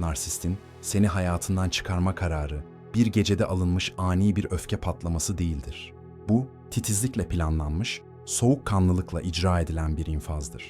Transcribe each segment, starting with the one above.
narsistin seni hayatından çıkarma kararı bir gecede alınmış ani bir öfke patlaması değildir. Bu titizlikle planlanmış, soğukkanlılıkla icra edilen bir infazdır.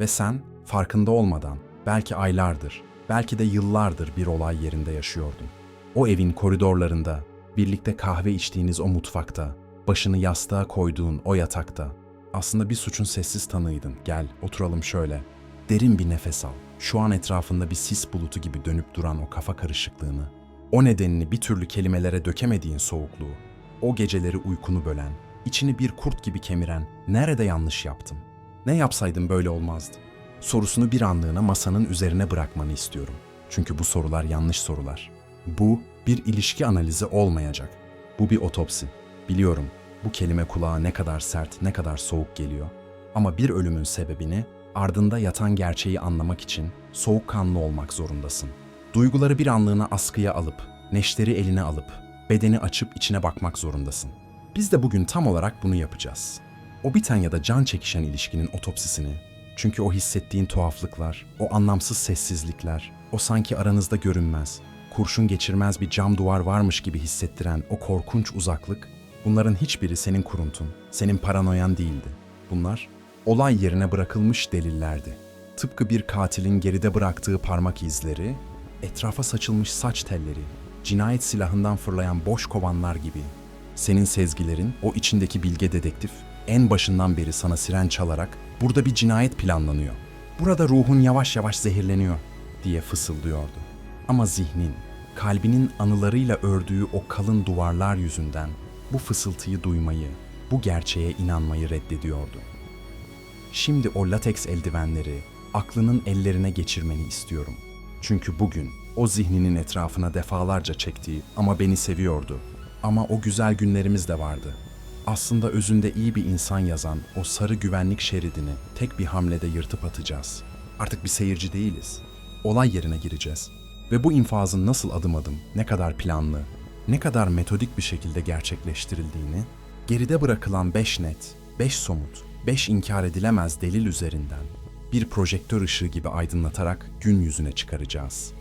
Ve sen farkında olmadan belki aylardır, belki de yıllardır bir olay yerinde yaşıyordun. O evin koridorlarında, birlikte kahve içtiğiniz o mutfakta, başını yastığa koyduğun o yatakta. Aslında bir suçun sessiz tanığıydın. Gel, oturalım şöyle. Derin bir nefes al. Şu an etrafında bir sis bulutu gibi dönüp duran o kafa karışıklığını, o nedenini bir türlü kelimelere dökemediğin soğukluğu, o geceleri uykunu bölen, içini bir kurt gibi kemiren nerede yanlış yaptım? Ne yapsaydım böyle olmazdı? Sorusunu bir anlığına masanın üzerine bırakmanı istiyorum. Çünkü bu sorular yanlış sorular. Bu bir ilişki analizi olmayacak. Bu bir otopsi. Biliyorum bu kelime kulağa ne kadar sert, ne kadar soğuk geliyor. Ama bir ölümün sebebini ardında yatan gerçeği anlamak için soğukkanlı olmak zorundasın. Duyguları bir anlığına askıya alıp, neşteri eline alıp, bedeni açıp içine bakmak zorundasın. Biz de bugün tam olarak bunu yapacağız. O biten ya da can çekişen ilişkinin otopsisini, çünkü o hissettiğin tuhaflıklar, o anlamsız sessizlikler, o sanki aranızda görünmez, kurşun geçirmez bir cam duvar varmış gibi hissettiren o korkunç uzaklık, bunların hiçbiri senin kuruntun, senin paranoyan değildi. Bunlar olay yerine bırakılmış delillerdi. Tıpkı bir katilin geride bıraktığı parmak izleri, etrafa saçılmış saç telleri, cinayet silahından fırlayan boş kovanlar gibi. Senin sezgilerin, o içindeki bilge dedektif, en başından beri sana siren çalarak burada bir cinayet planlanıyor. Burada ruhun yavaş yavaş zehirleniyor diye fısıldıyordu. Ama zihnin, kalbinin anılarıyla ördüğü o kalın duvarlar yüzünden bu fısıltıyı duymayı, bu gerçeğe inanmayı reddediyordu. Şimdi o lateks eldivenleri aklının ellerine geçirmeni istiyorum. Çünkü bugün o zihninin etrafına defalarca çektiği ama beni seviyordu. Ama o güzel günlerimiz de vardı. Aslında özünde iyi bir insan yazan o sarı güvenlik şeridini tek bir hamlede yırtıp atacağız. Artık bir seyirci değiliz. Olay yerine gireceğiz. Ve bu infazın nasıl adım adım, ne kadar planlı, ne kadar metodik bir şekilde gerçekleştirildiğini, geride bırakılan beş net, beş somut, beş inkar edilemez delil üzerinden bir projektör ışığı gibi aydınlatarak gün yüzüne çıkaracağız.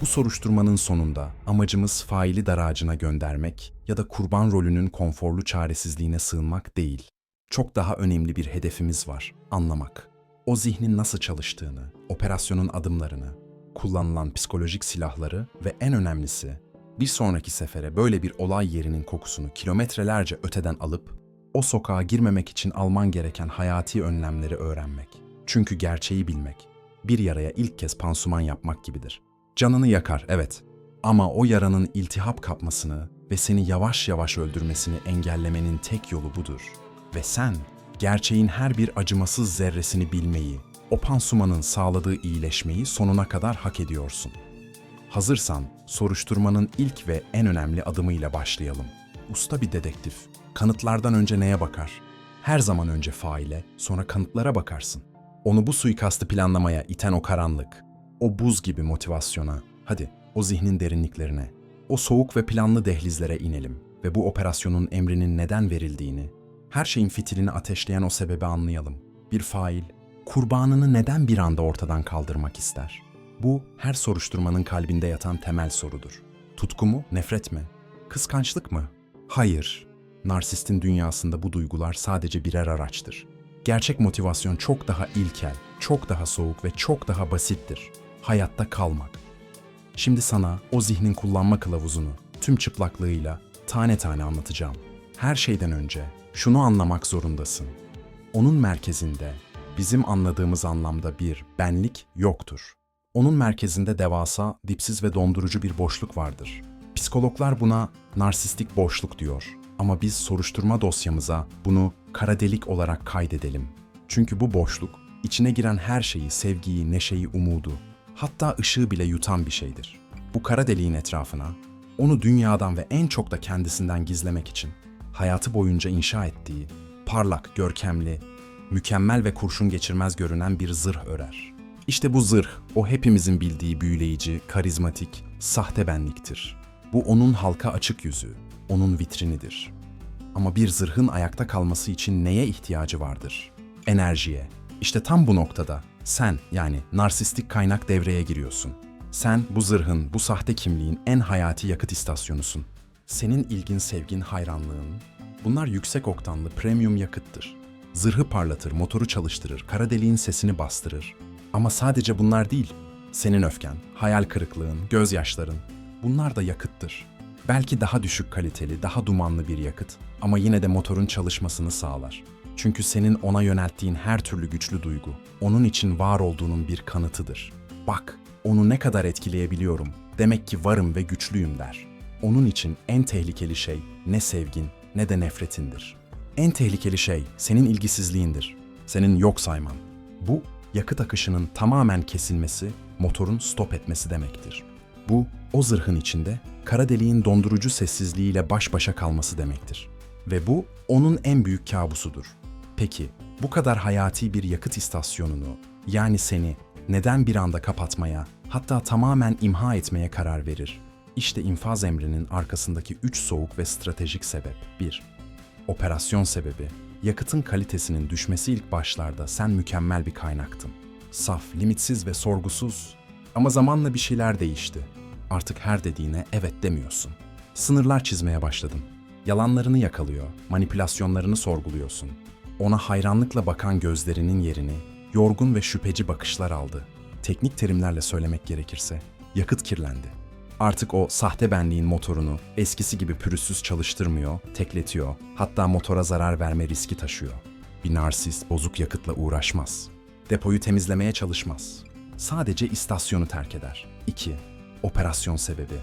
Bu soruşturmanın sonunda amacımız faili dar ağacına göndermek ya da kurban rolünün konforlu çaresizliğine sığınmak değil. Çok daha önemli bir hedefimiz var, anlamak. O zihnin nasıl çalıştığını, operasyonun adımlarını, kullanılan psikolojik silahları ve en önemlisi bir sonraki sefere böyle bir olay yerinin kokusunu kilometrelerce öteden alıp o sokağa girmemek için alman gereken hayati önlemleri öğrenmek. Çünkü gerçeği bilmek bir yaraya ilk kez pansuman yapmak gibidir. Canını yakar, evet. Ama o yaranın iltihap kapmasını ve seni yavaş yavaş öldürmesini engellemenin tek yolu budur. Ve sen gerçeğin her bir acımasız zerresini bilmeyi, o pansumanın sağladığı iyileşmeyi sonuna kadar hak ediyorsun. Hazırsan soruşturmanın ilk ve en önemli adımıyla başlayalım. Usta bir dedektif kanıtlardan önce neye bakar? Her zaman önce faile, sonra kanıtlara bakarsın. Onu bu suikastı planlamaya iten o karanlık, o buz gibi motivasyona, hadi o zihnin derinliklerine, o soğuk ve planlı dehlizlere inelim ve bu operasyonun emrinin neden verildiğini, her şeyin fitilini ateşleyen o sebebi anlayalım. Bir fail, kurbanını neden bir anda ortadan kaldırmak ister? Bu her soruşturmanın kalbinde yatan temel sorudur. Tutku mu, nefret mi? Kıskançlık mı? Hayır. Narsistin dünyasında bu duygular sadece birer araçtır. Gerçek motivasyon çok daha ilkel, çok daha soğuk ve çok daha basittir. Hayatta kalmak. Şimdi sana o zihnin kullanma kılavuzunu tüm çıplaklığıyla tane tane anlatacağım. Her şeyden önce şunu anlamak zorundasın. Onun merkezinde bizim anladığımız anlamda bir benlik yoktur. Onun merkezinde devasa, dipsiz ve dondurucu bir boşluk vardır. Psikologlar buna narsistik boşluk diyor. Ama biz soruşturma dosyamıza bunu kara delik olarak kaydedelim. Çünkü bu boşluk içine giren her şeyi, sevgiyi, neşeyi, umudu, hatta ışığı bile yutan bir şeydir. Bu kara deliğin etrafına onu dünyadan ve en çok da kendisinden gizlemek için hayatı boyunca inşa ettiği parlak, görkemli, mükemmel ve kurşun geçirmez görünen bir zırh örer. İşte bu zırh o hepimizin bildiği büyüleyici, karizmatik, sahte benliktir. Bu onun halka açık yüzü, onun vitrinidir. Ama bir zırhın ayakta kalması için neye ihtiyacı vardır? Enerjiye. İşte tam bu noktada sen yani narsistik kaynak devreye giriyorsun. Sen bu zırhın, bu sahte kimliğin en hayati yakıt istasyonusun. Senin ilgin, sevgin, hayranlığın, bunlar yüksek oktanlı premium yakıttır. Zırhı parlatır, motoru çalıştırır, kara deliğin sesini bastırır. Ama sadece bunlar değil. Senin öfken, hayal kırıklığın, gözyaşların, bunlar da yakıttır. Belki daha düşük kaliteli, daha dumanlı bir yakıt ama yine de motorun çalışmasını sağlar. Çünkü senin ona yönelttiğin her türlü güçlü duygu, onun için var olduğunun bir kanıtıdır. Bak, onu ne kadar etkileyebiliyorum, demek ki varım ve güçlüyüm der. Onun için en tehlikeli şey ne sevgin ne de nefretindir. En tehlikeli şey senin ilgisizliğindir. Senin yok sayman. Bu, yakıt akışının tamamen kesilmesi, motorun stop etmesi demektir. Bu, o zırhın içinde kara deliğin dondurucu sessizliğiyle baş başa kalması demektir. Ve bu, onun en büyük kabusudur. Peki, bu kadar hayati bir yakıt istasyonunu, yani seni neden bir anda kapatmaya, hatta tamamen imha etmeye karar verir? İşte infaz emrinin arkasındaki üç soğuk ve stratejik sebep. 1. Operasyon sebebi. Yakıtın kalitesinin düşmesi ilk başlarda sen mükemmel bir kaynaktın. Saf, limitsiz ve sorgusuz. Ama zamanla bir şeyler değişti. Artık her dediğine evet demiyorsun. Sınırlar çizmeye başladın. Yalanlarını yakalıyor, manipülasyonlarını sorguluyorsun. Ona hayranlıkla bakan gözlerinin yerini yorgun ve şüpheci bakışlar aldı. Teknik terimlerle söylemek gerekirse yakıt kirlendi. Artık o sahte benliğin motorunu eskisi gibi pürüzsüz çalıştırmıyor, tekletiyor, hatta motora zarar verme riski taşıyor. Bir narsist bozuk yakıtla uğraşmaz. Depoyu temizlemeye çalışmaz. Sadece istasyonu terk eder. 2. Operasyon sebebi.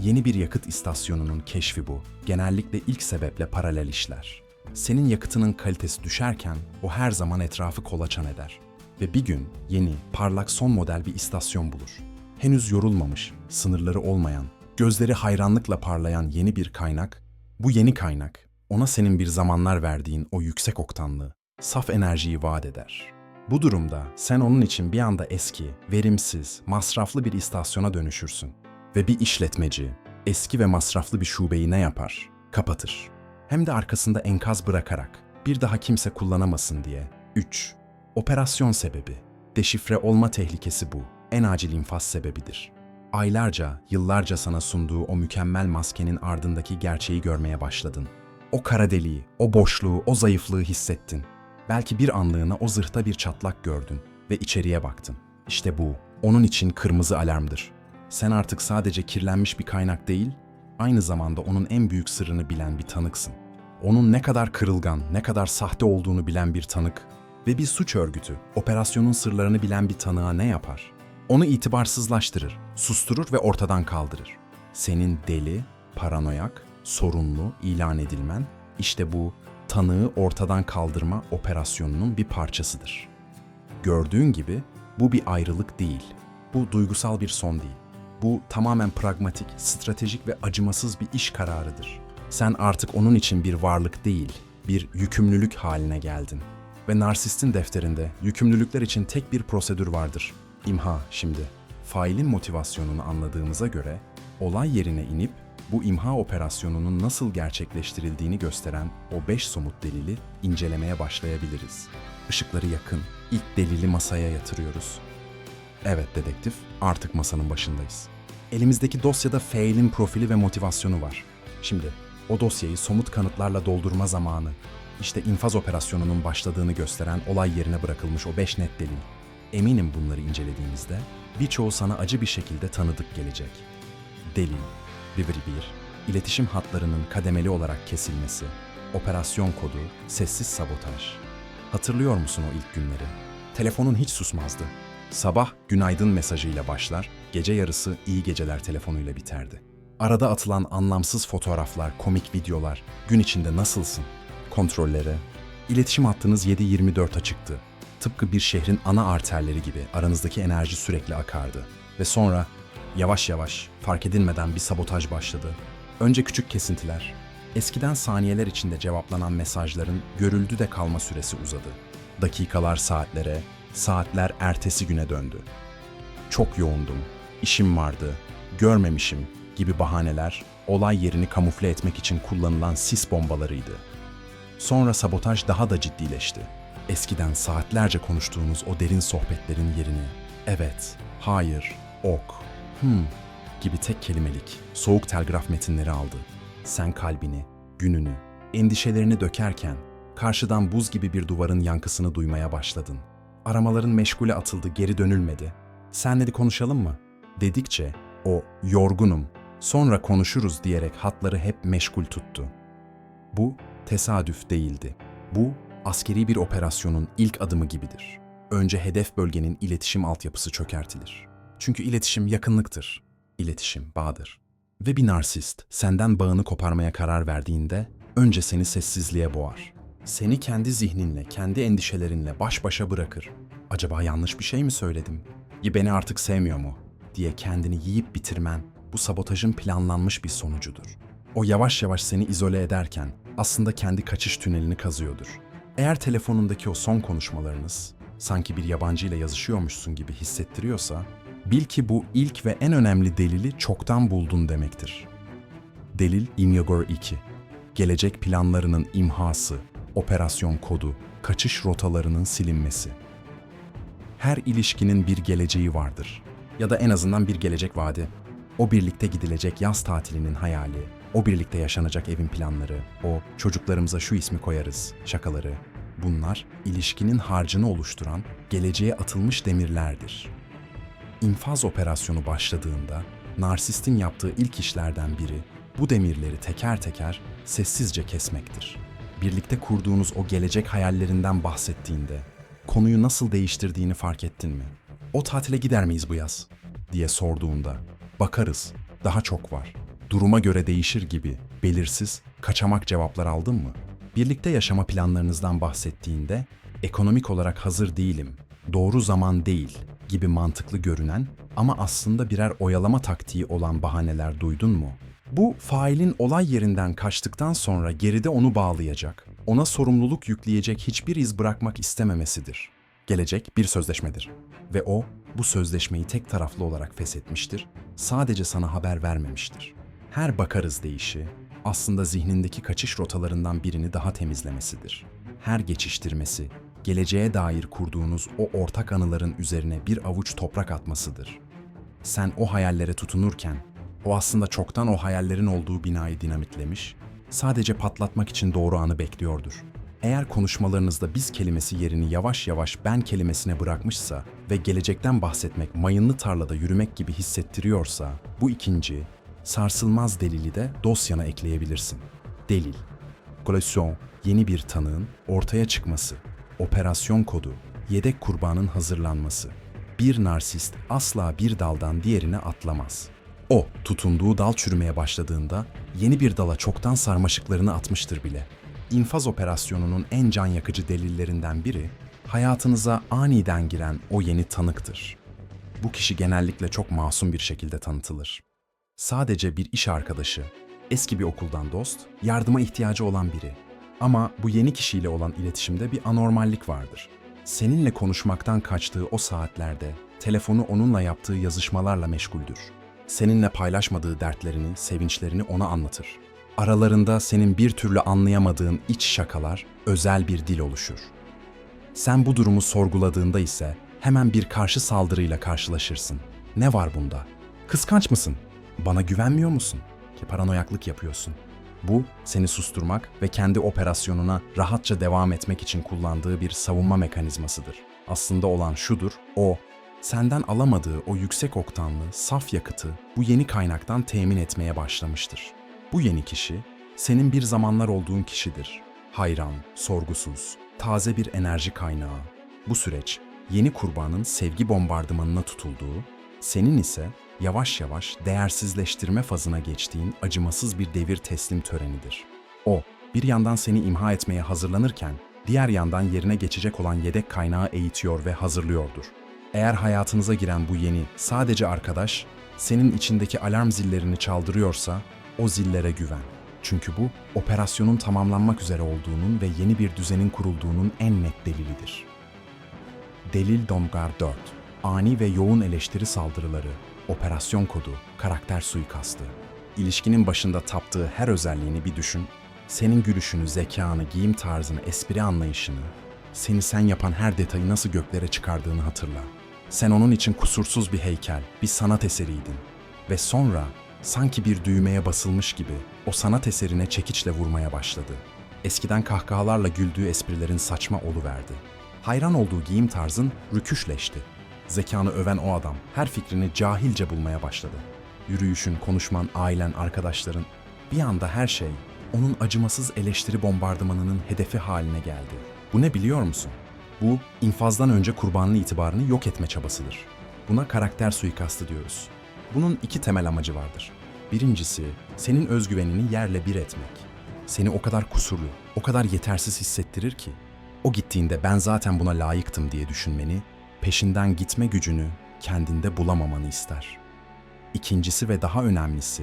Yeni bir yakıt istasyonunun keşfi bu. Genellikle ilk sebeple paralel işler. Senin yakıtının kalitesi düşerken o her zaman etrafı kolaçan eder. Ve bir gün yeni, parlak son model bir istasyon bulur. Henüz yorulmamış, sınırları olmayan, gözleri hayranlıkla parlayan yeni bir kaynak, bu yeni kaynak ona senin bir zamanlar verdiğin o yüksek oktanlı, saf enerjiyi vaat eder. Bu durumda sen onun için bir anda eski, verimsiz, masraflı bir istasyona dönüşürsün. Ve bir işletmeci, eski ve masraflı bir şubeyi ne yapar? Kapatır. Hem de arkasında enkaz bırakarak, bir daha kimse kullanamasın diye. 3. Operasyon sebebi. Deşifre olma tehlikesi bu. En acil infaz sebebidir. Aylarca, yıllarca sana sunduğu o mükemmel maskenin ardındaki gerçeği görmeye başladın. O kara deliği, o boşluğu, o zayıflığı hissettin. Belki bir anlığına o zırhta bir çatlak gördün ve içeriye baktın. İşte bu, onun için kırmızı alarmdır. Sen artık sadece kirlenmiş bir kaynak değil, aynı zamanda onun en büyük sırrını bilen bir tanıksın. Onun ne kadar kırılgan, ne kadar sahte olduğunu bilen bir tanık ve bir suç örgütü, operasyonun sırlarını bilen bir tanığa ne yapar? Onu itibarsızlaştırır, susturur ve ortadan kaldırır. Senin deli, paranoyak, sorunlu ilan edilmen, işte bu tanığı ortadan kaldırma operasyonunun bir parçasıdır. Gördüğün gibi bu bir ayrılık değil. Bu duygusal bir son değil. Bu tamamen pragmatik, stratejik ve acımasız bir iş kararıdır. Sen artık onun için bir varlık değil, bir yükümlülük haline geldin. Ve narsistin defterinde yükümlülükler için tek bir prosedür vardır. İmha şimdi. Failin motivasyonunu anladığımıza göre olay yerine inip bu imha operasyonunun nasıl gerçekleştirildiğini gösteren o beş somut delili incelemeye başlayabiliriz. Işıkları yakın, ilk delili masaya yatırıyoruz. Evet dedektif, artık masanın başındayız. Elimizdeki dosyada failin profili ve motivasyonu var. Şimdi o dosyayı somut kanıtlarla doldurma zamanı. İşte infaz operasyonunun başladığını gösteren olay yerine bırakılmış o beş net delil. Eminim bunları incelediğimizde birçoğu sana acı bir şekilde tanıdık gelecek. Delil, River 1, iletişim hatlarının kademeli olarak kesilmesi, operasyon kodu, sessiz sabotaj. Hatırlıyor musun o ilk günleri? Telefonun hiç susmazdı. Sabah günaydın mesajıyla başlar, gece yarısı iyi geceler telefonuyla biterdi. Arada atılan anlamsız fotoğraflar, komik videolar, gün içinde nasılsın? Kontrollere. İletişim hattınız 7-24 açıktı. Tıpkı bir şehrin ana arterleri gibi aranızdaki enerji sürekli akardı. Ve sonra yavaş yavaş fark edilmeden bir sabotaj başladı. Önce küçük kesintiler. Eskiden saniyeler içinde cevaplanan mesajların görüldü de kalma süresi uzadı. Dakikalar saatlere, saatler ertesi güne döndü. Çok yoğundum, işim vardı, görmemişim gibi bahaneler olay yerini kamufle etmek için kullanılan sis bombalarıydı. Sonra sabotaj daha da ciddileşti. Eskiden saatlerce konuştuğunuz o derin sohbetlerin yerini evet, hayır, ok, hmm gibi tek kelimelik, soğuk telgraf metinleri aldı. Sen kalbini, gününü, endişelerini dökerken karşıdan buz gibi bir duvarın yankısını duymaya başladın. Aramaların meşgule atıldı, geri dönülmedi. Senle de konuşalım mı? Dedikçe o yorgunum, sonra konuşuruz diyerek hatları hep meşgul tuttu. Bu tesadüf değildi. Bu askeri bir operasyonun ilk adımı gibidir. Önce hedef bölgenin iletişim altyapısı çökertilir. Çünkü iletişim yakınlıktır. İletişim bağdır. Ve bir narsist senden bağını koparmaya karar verdiğinde önce seni sessizliğe boğar. Seni kendi zihninle, kendi endişelerinle baş başa bırakır. Acaba yanlış bir şey mi söyledim? Ya beni artık sevmiyor mu? diye kendini yiyip bitirmen bu sabotajın planlanmış bir sonucudur. O yavaş yavaş seni izole ederken aslında kendi kaçış tünelini kazıyordur. Eğer telefonundaki o son konuşmalarınız sanki bir yabancı ile yazışıyormuşsun gibi hissettiriyorsa, bil ki bu ilk ve en önemli delili çoktan buldun demektir. Delil Imyagor 2. Gelecek planlarının imhası, operasyon kodu, kaçış rotalarının silinmesi. Her ilişkinin bir geleceği vardır. Ya da en azından bir gelecek vaadi. O birlikte gidilecek yaz tatilinin hayali, o birlikte yaşanacak evin planları, o çocuklarımıza şu ismi koyarız şakaları. Bunlar ilişkinin harcını oluşturan geleceğe atılmış demirlerdir. İnfaz operasyonu başladığında narsistin yaptığı ilk işlerden biri bu demirleri teker teker sessizce kesmektir. Birlikte kurduğunuz o gelecek hayallerinden bahsettiğinde konuyu nasıl değiştirdiğini fark ettin mi? O tatile gider miyiz bu yaz? diye sorduğunda bakarız, daha çok var. Duruma göre değişir gibi belirsiz, kaçamak cevaplar aldın mı? Birlikte yaşama planlarınızdan bahsettiğinde ekonomik olarak hazır değilim, doğru zaman değil gibi mantıklı görünen ama aslında birer oyalama taktiği olan bahaneler duydun mu? Bu failin olay yerinden kaçtıktan sonra geride onu bağlayacak, ona sorumluluk yükleyecek hiçbir iz bırakmak istememesidir. Gelecek bir sözleşmedir ve o bu sözleşmeyi tek taraflı olarak feshetmiştir, sadece sana haber vermemiştir. Her bakarız deyişi aslında zihnindeki kaçış rotalarından birini daha temizlemesidir. Her geçiştirmesi, geleceğe dair kurduğunuz o ortak anıların üzerine bir avuç toprak atmasıdır. Sen o hayallere tutunurken, o aslında çoktan o hayallerin olduğu binayı dinamitlemiş, sadece patlatmak için doğru anı bekliyordur. Eğer konuşmalarınızda biz kelimesi yerini yavaş yavaş ben kelimesine bırakmışsa ve gelecekten bahsetmek mayınlı tarlada yürümek gibi hissettiriyorsa, bu ikinci, sarsılmaz delili de dosyana ekleyebilirsin. Delil, koleksiyon, yeni bir tanığın ortaya çıkması, operasyon kodu, yedek kurbanın hazırlanması. Bir narsist asla bir daldan diğerine atlamaz. O, tutunduğu dal çürümeye başladığında yeni bir dala çoktan sarmaşıklarını atmıştır bile. İnfaz operasyonunun en can yakıcı delillerinden biri, hayatınıza aniden giren o yeni tanıktır. Bu kişi genellikle çok masum bir şekilde tanıtılır. Sadece bir iş arkadaşı, eski bir okuldan dost, yardıma ihtiyacı olan biri. Ama bu yeni kişiyle olan iletişimde bir anormallik vardır. Seninle konuşmaktan kaçtığı o saatlerde telefonu onunla yaptığı yazışmalarla meşguldür. Seninle paylaşmadığı dertlerini, sevinçlerini ona anlatır. Aralarında senin bir türlü anlayamadığın iç şakalar, özel bir dil oluşur. Sen bu durumu sorguladığında ise hemen bir karşı saldırıyla karşılaşırsın. Ne var bunda? Kıskanç mısın? Bana güvenmiyor musun? Ki paranoyaklık yapıyorsun. Bu seni susturmak ve kendi operasyonuna rahatça devam etmek için kullandığı bir savunma mekanizmasıdır. Aslında olan şudur, o senden alamadığı o yüksek oktanlı, saf yakıtı bu yeni kaynaktan temin etmeye başlamıştır. Bu yeni kişi, senin bir zamanlar olduğun kişidir. Hayran, sorgusuz, taze bir enerji kaynağı. Bu süreç, yeni kurbanın sevgi bombardımanına tutulduğu, senin ise yavaş yavaş değersizleştirme fazına geçtiğin acımasız bir devir teslim törenidir. O, bir yandan seni imha etmeye hazırlanırken, diğer yandan yerine geçecek olan yedek kaynağı eğitiyor ve hazırlıyordur. Eğer hayatınıza giren bu yeni, sadece arkadaş, senin içindeki alarm zillerini çaldırıyorsa, o zillere güven. Çünkü bu, operasyonun tamamlanmak üzere olduğunun ve yeni bir düzenin kurulduğunun en net delilidir. Delil Domgar 4 Ani ve yoğun eleştiri saldırıları, operasyon kodu, karakter suikastı. İlişkinin başında taptığı her özelliğini bir düşün. Senin gülüşünü, zekanı, giyim tarzını, espri anlayışını, seni sen yapan her detayı nasıl göklere çıkardığını hatırla. Sen onun için kusursuz bir heykel, bir sanat eseriydin. Ve sonra sanki bir düğmeye basılmış gibi o sanat eserine çekiçle vurmaya başladı. Eskiden kahkahalarla güldüğü esprilerin saçma oluverdi. Hayran olduğu giyim tarzın rüküşleşti. Zekanı öven o adam her fikrini cahilce bulmaya başladı. Yürüyüşün, konuşman, ailen, arkadaşların bir anda her şey onun acımasız eleştiri bombardımanının hedefi haline geldi. Bu ne biliyor musun? Bu infazdan önce kurbanlı itibarını yok etme çabasıdır. Buna karakter suikastı diyoruz. Bunun iki temel amacı vardır. Birincisi, senin özgüvenini yerle bir etmek. Seni o kadar kusurlu, o kadar yetersiz hissettirir ki, o gittiğinde ben zaten buna layıktım diye düşünmeni, peşinden gitme gücünü kendinde bulamamanı ister. İkincisi ve daha önemlisi,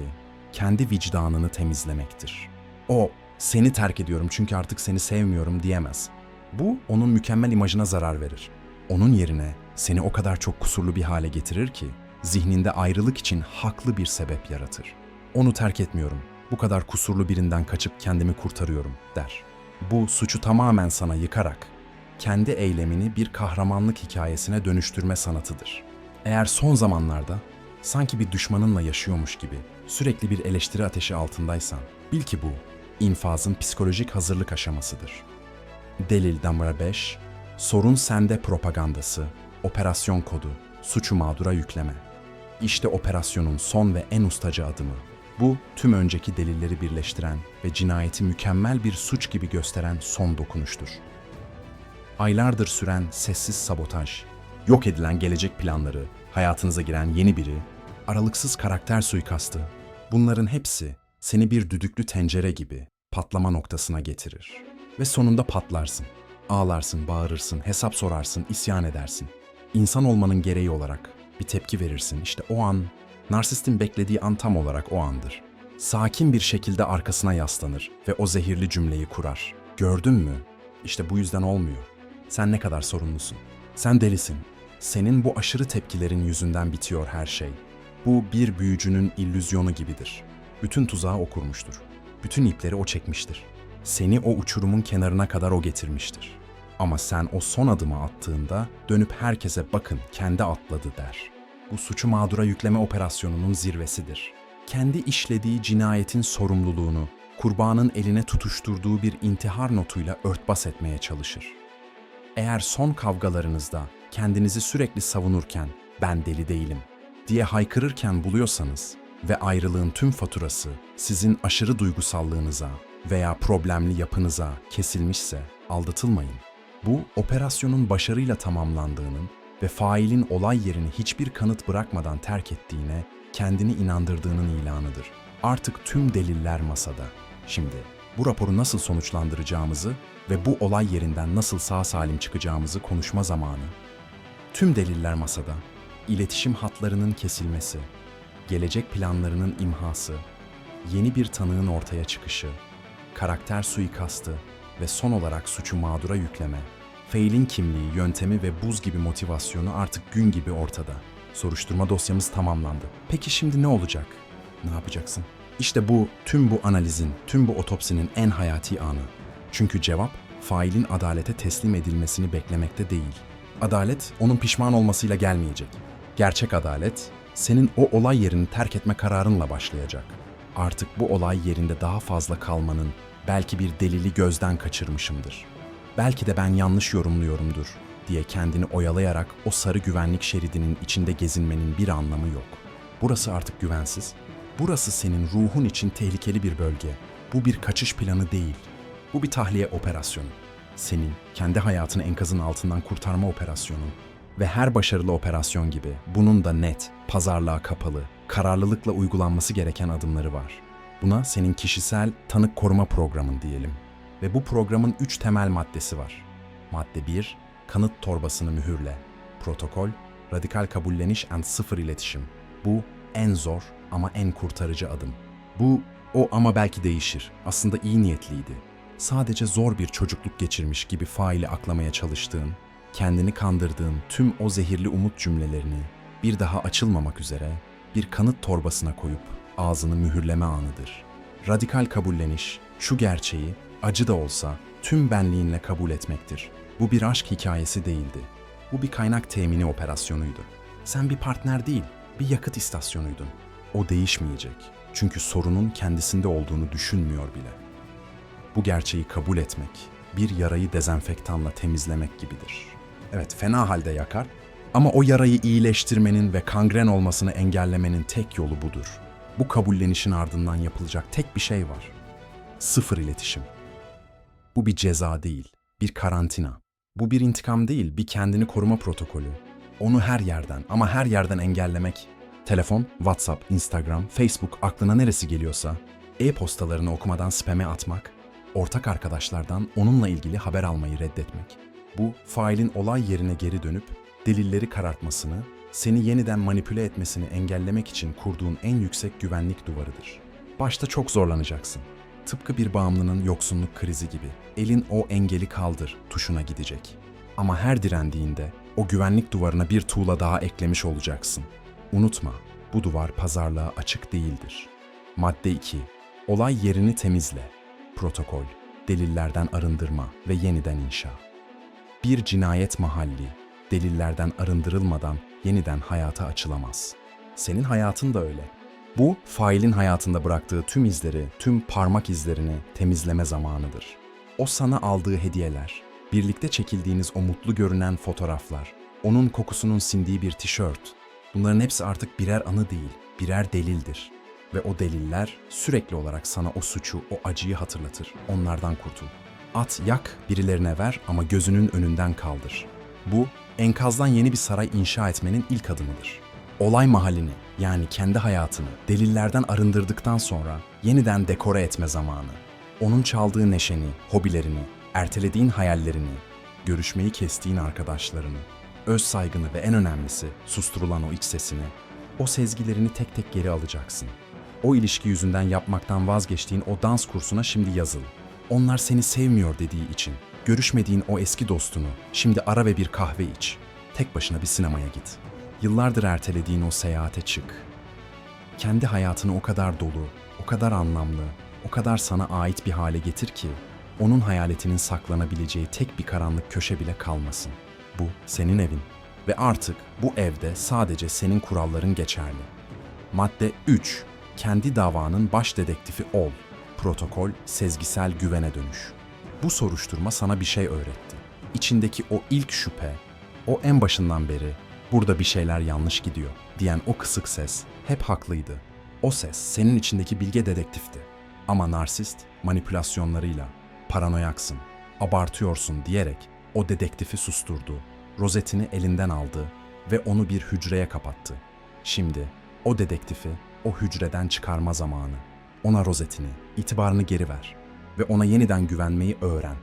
kendi vicdanını temizlemektir. O, seni terk ediyorum çünkü artık seni sevmiyorum diyemez. Bu onun mükemmel imajına zarar verir. Onun yerine seni o kadar çok kusurlu bir hale getirir ki zihninde ayrılık için haklı bir sebep yaratır. Onu terk etmiyorum. Bu kadar kusurlu birinden kaçıp kendimi kurtarıyorum der. Bu suçu tamamen sana yıkarak kendi eylemini bir kahramanlık hikayesine dönüştürme sanatıdır. Eğer son zamanlarda sanki bir düşmanınla yaşıyormuş gibi sürekli bir eleştiri ateşi altındaysan bil ki bu infazın psikolojik hazırlık aşamasıdır. Delil numara 5, sorun sende propagandası, operasyon kodu, suçu mağdura yükleme. İşte operasyonun son ve en ustacı adımı. Bu, tüm önceki delilleri birleştiren ve cinayeti mükemmel bir suç gibi gösteren son dokunuştur. Aylardır süren sessiz sabotaj, yok edilen gelecek planları, hayatınıza giren yeni biri, aralıksız karakter suikastı, bunların hepsi seni bir düdüklü tencere gibi patlama noktasına getirir. Ve sonunda patlarsın. Ağlarsın, bağırırsın, hesap sorarsın, isyan edersin. İnsan olmanın gereği olarak bir tepki verirsin. İşte o an, narsistin beklediği an tam olarak o andır. Sakin bir şekilde arkasına yaslanır ve o zehirli cümleyi kurar. Gördün mü? İşte bu yüzden olmuyor. Sen ne kadar sorumlusun. Sen delisin. Senin bu aşırı tepkilerin yüzünden bitiyor her şey. Bu bir büyücünün illüzyonu gibidir. Bütün tuzağı o kurmuştur. Bütün ipleri o çekmiştir. Seni o uçurumun kenarına kadar o getirmiştir. Ama sen o son adımı attığında dönüp herkese bakın kendi atladı der. Bu suçu mağdura yükleme operasyonunun zirvesidir. Kendi işlediği cinayetin sorumluluğunu kurbanın eline tutuşturduğu bir intihar notuyla örtbas etmeye çalışır. Eğer son kavgalarınızda kendinizi sürekli savunurken ben deli değilim diye haykırırken buluyorsanız ve ayrılığın tüm faturası sizin aşırı duygusallığınıza veya problemli yapınıza kesilmişse aldatılmayın. Bu operasyonun başarıyla tamamlandığının ve failin olay yerini hiçbir kanıt bırakmadan terk ettiğine kendini inandırdığının ilanıdır. Artık tüm deliller masada. Şimdi bu raporu nasıl sonuçlandıracağımızı ve bu olay yerinden nasıl sağ salim çıkacağımızı konuşma zamanı. Tüm deliller masada. İletişim hatlarının kesilmesi, gelecek planlarının imhası, yeni bir tanığın ortaya çıkışı, karakter suikastı ve son olarak suçu mağdura yükleme. Fail'in kimliği, yöntemi ve buz gibi motivasyonu artık gün gibi ortada. Soruşturma dosyamız tamamlandı. Peki şimdi ne olacak? Ne yapacaksın? İşte bu, tüm bu analizin, tüm bu otopsinin en hayati anı. Çünkü cevap, failin adalete teslim edilmesini beklemekte değil. Adalet, onun pişman olmasıyla gelmeyecek. Gerçek adalet, senin o olay yerini terk etme kararınla başlayacak. Artık bu olay yerinde daha fazla kalmanın belki bir delili gözden kaçırmışımdır. Belki de ben yanlış yorumluyorumdur diye kendini oyalayarak o sarı güvenlik şeridinin içinde gezinmenin bir anlamı yok. Burası artık güvensiz. Burası senin ruhun için tehlikeli bir bölge. Bu bir kaçış planı değil. Bu bir tahliye operasyonu. Senin kendi hayatını enkazın altından kurtarma operasyonu. Ve her başarılı operasyon gibi bunun da net, pazarlığa kapalı, kararlılıkla uygulanması gereken adımları var. Buna senin kişisel tanık koruma programın diyelim. Ve bu programın üç temel maddesi var. Madde 1, kanıt torbasını mühürle. Protokol, radikal kabulleniş and sıfır iletişim. Bu en zor ama en kurtarıcı adım. Bu o ama belki değişir. Aslında iyi niyetliydi. Sadece zor bir çocukluk geçirmiş gibi faili aklamaya çalıştığın, kendini kandırdığın tüm o zehirli umut cümlelerini bir daha açılmamak üzere bir kanıt torbasına koyup ağzını mühürleme anıdır. Radikal kabulleniş, şu gerçeği acı da olsa tüm benliğinle kabul etmektir. Bu bir aşk hikayesi değildi. Bu bir kaynak temini operasyonuydu. Sen bir partner değil, bir yakıt istasyonuydun. O değişmeyecek. Çünkü sorunun kendisinde olduğunu düşünmüyor bile. Bu gerçeği kabul etmek, bir yarayı dezenfektanla temizlemek gibidir. Evet, fena halde yakar ama o yarayı iyileştirmenin ve kangren olmasını engellemenin tek yolu budur. Bu kabullenişin ardından yapılacak tek bir şey var. Sıfır iletişim. Bu bir ceza değil, bir karantina. Bu bir intikam değil, bir kendini koruma protokolü. Onu her yerden ama her yerden engellemek. Telefon, WhatsApp, Instagram, Facebook aklına neresi geliyorsa, e-postalarını okumadan spam'e atmak, ortak arkadaşlardan onunla ilgili haber almayı reddetmek. Bu, failin olay yerine geri dönüp delilleri karartmasını, seni yeniden manipüle etmesini engellemek için kurduğun en yüksek güvenlik duvarıdır. Başta çok zorlanacaksın. Tıpkı bir bağımlının yoksunluk krizi gibi. Elin o engeli kaldır tuşuna gidecek. Ama her direndiğinde o güvenlik duvarına bir tuğla daha eklemiş olacaksın. Unutma, bu duvar pazarlığa açık değildir. Madde 2. Olay yerini temizle. Protokol, delillerden arındırma ve yeniden inşa. Bir cinayet mahalli, delillerden arındırılmadan yeniden hayata açılamaz. Senin hayatın da öyle. Bu, failin hayatında bıraktığı tüm izleri, tüm parmak izlerini temizleme zamanıdır. O sana aldığı hediyeler, birlikte çekildiğiniz o mutlu görünen fotoğraflar, onun kokusunun sindiği bir tişört, bunların hepsi artık birer anı değil, birer delildir. Ve o deliller sürekli olarak sana o suçu, o acıyı hatırlatır. Onlardan kurtul. At, yak, birilerine ver ama gözünün önünden kaldır. Bu, enkazdan yeni bir saray inşa etmenin ilk adımıdır. Olay mahallini, yani kendi hayatını delillerden arındırdıktan sonra yeniden dekore etme zamanı. Onun çaldığı neşeni, hobilerini, ertelediğin hayallerini, görüşmeyi kestiğin arkadaşlarını, öz saygını ve en önemlisi susturulan o iç sesini, o sezgilerini tek tek geri alacaksın. O ilişki yüzünden yapmaktan vazgeçtiğin o dans kursuna şimdi yazıl. Onlar seni sevmiyor dediği için, görüşmediğin o eski dostunu şimdi ara ve bir kahve iç. Tek başına bir sinemaya git. Yıllardır ertelediğin o seyahate çık. Kendi hayatını o kadar dolu, o kadar anlamlı, o kadar sana ait bir hale getir ki onun hayaletinin saklanabileceği tek bir karanlık köşe bile kalmasın. Bu senin evin ve artık bu evde sadece senin kuralların geçerli. Madde 3. Kendi davanın baş dedektifi ol. Protokol sezgisel güvene dönüş. Bu soruşturma sana bir şey öğretti. İçindeki o ilk şüphe, o en başından beri burada bir şeyler yanlış gidiyor diyen o kısık ses hep haklıydı. O ses senin içindeki bilge dedektifti. Ama narsist manipülasyonlarıyla paranoyaksın, abartıyorsun diyerek o dedektifi susturdu. Rozetini elinden aldı ve onu bir hücreye kapattı. Şimdi o dedektifi o hücreden çıkarma zamanı. Ona rozetini, itibarını geri ver ve ona yeniden güvenmeyi öğren.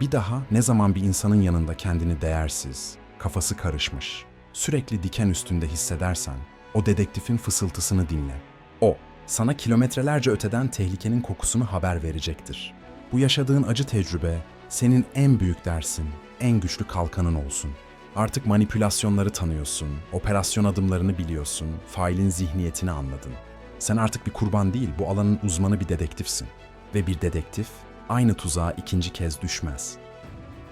Bir daha ne zaman bir insanın yanında kendini değersiz, kafası karışmış, sürekli diken üstünde hissedersen, o dedektifin fısıltısını dinle. O, sana kilometrelerce öteden tehlikenin kokusunu haber verecektir. Bu yaşadığın acı tecrübe, senin en büyük dersin, en güçlü kalkanın olsun. Artık manipülasyonları tanıyorsun, operasyon adımlarını biliyorsun, failin zihniyetini anladın. Sen artık bir kurban değil, bu alanın uzmanı bir dedektifsin. Ve bir dedektif aynı tuzağa ikinci kez düşmez.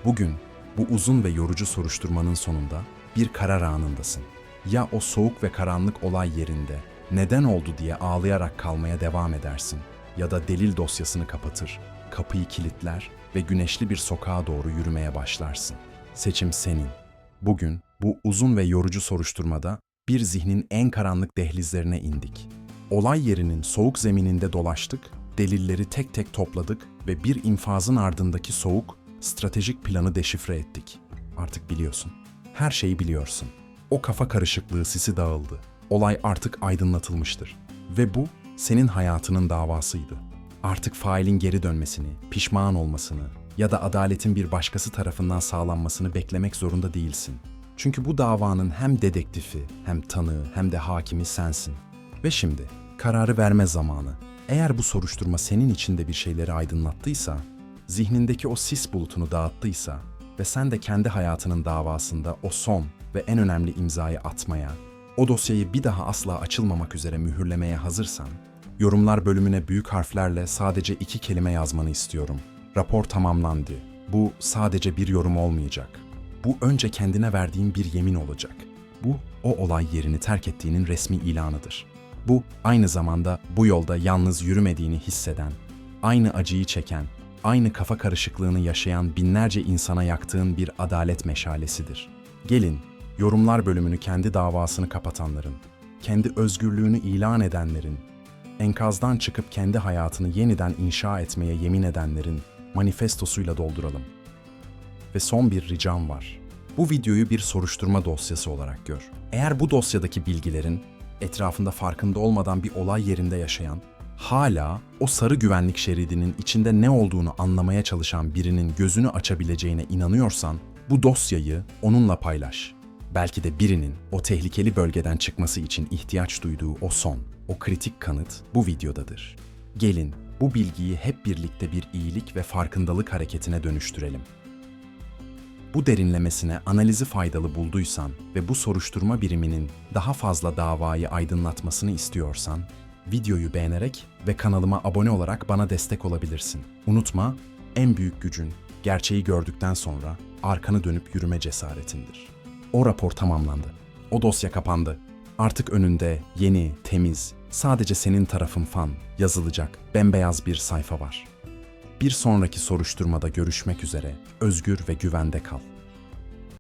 Bugün bu uzun ve yorucu soruşturmanın sonunda bir karar anındasın. Ya o soğuk ve karanlık olay yerinde neden oldu diye ağlayarak kalmaya devam edersin ya da delil dosyasını kapatır, kapıyı kilitler ve güneşli bir sokağa doğru yürümeye başlarsın. Seçim senin. Bugün bu uzun ve yorucu soruşturmada bir zihnin en karanlık dehlizlerine indik. Olay yerinin soğuk zemininde dolaştık, delilleri tek tek topladık ve bir infazın ardındaki soğuk, stratejik planı deşifre ettik. Artık biliyorsun. Her şeyi biliyorsun. O kafa karışıklığı sisi dağıldı. Olay artık aydınlatılmıştır. Ve bu senin hayatının davasıydı. Artık failin geri dönmesini, pişman olmasını ya da adaletin bir başkası tarafından sağlanmasını beklemek zorunda değilsin. Çünkü bu davanın hem dedektifi, hem tanığı, hem de hakimi sensin. Ve şimdi kararı verme zamanı. Eğer bu soruşturma senin içinde bir şeyleri aydınlattıysa, zihnindeki o sis bulutunu dağıttıysa ve sen de kendi hayatının davasında o son ve en önemli imzayı atmaya, o dosyayı bir daha asla açılmamak üzere mühürlemeye hazırsan, yorumlar bölümüne büyük harflerle sadece iki kelime yazmanı istiyorum. Rapor tamamlandı. Bu sadece bir yorum olmayacak. Bu önce kendine verdiğin bir yemin olacak. Bu o olay yerini terk ettiğinin resmi ilanıdır. Bu aynı zamanda bu yolda yalnız yürümediğini hisseden, aynı acıyı çeken, aynı kafa karışıklığını yaşayan binlerce insana yaktığın bir adalet meşalesidir. Gelin, yorumlar bölümünü kendi davasını kapatanların, kendi özgürlüğünü ilan edenlerin, enkazdan çıkıp kendi hayatını yeniden inşa etmeye yemin edenlerin manifestosuyla dolduralım. Ve son bir ricam var. Bu videoyu bir soruşturma dosyası olarak gör. Eğer bu dosyadaki bilgilerin etrafında farkında olmadan bir olay yerinde yaşayan, hala o sarı güvenlik şeridinin içinde ne olduğunu anlamaya çalışan birinin gözünü açabileceğine inanıyorsan, bu dosyayı onunla paylaş. Belki de birinin o tehlikeli bölgeden çıkması için ihtiyaç duyduğu o son, o kritik kanıt bu videodadır. Gelin bu bilgiyi hep birlikte bir iyilik ve farkındalık hareketine dönüştürelim. Bu derinlemesine analizi faydalı bulduysan ve bu soruşturma biriminin daha fazla davayı aydınlatmasını istiyorsan, videoyu beğenerek ve kanalıma abone olarak bana destek olabilirsin. Unutma, en büyük gücün gerçeği gördükten sonra arkanı dönüp yürüme cesaretindir. O rapor tamamlandı. O dosya kapandı. Artık önünde yeni, temiz, sadece senin tarafın fan yazılacak bembeyaz bir sayfa var. Bir sonraki soruşturmada görüşmek üzere özgür ve güvende kal.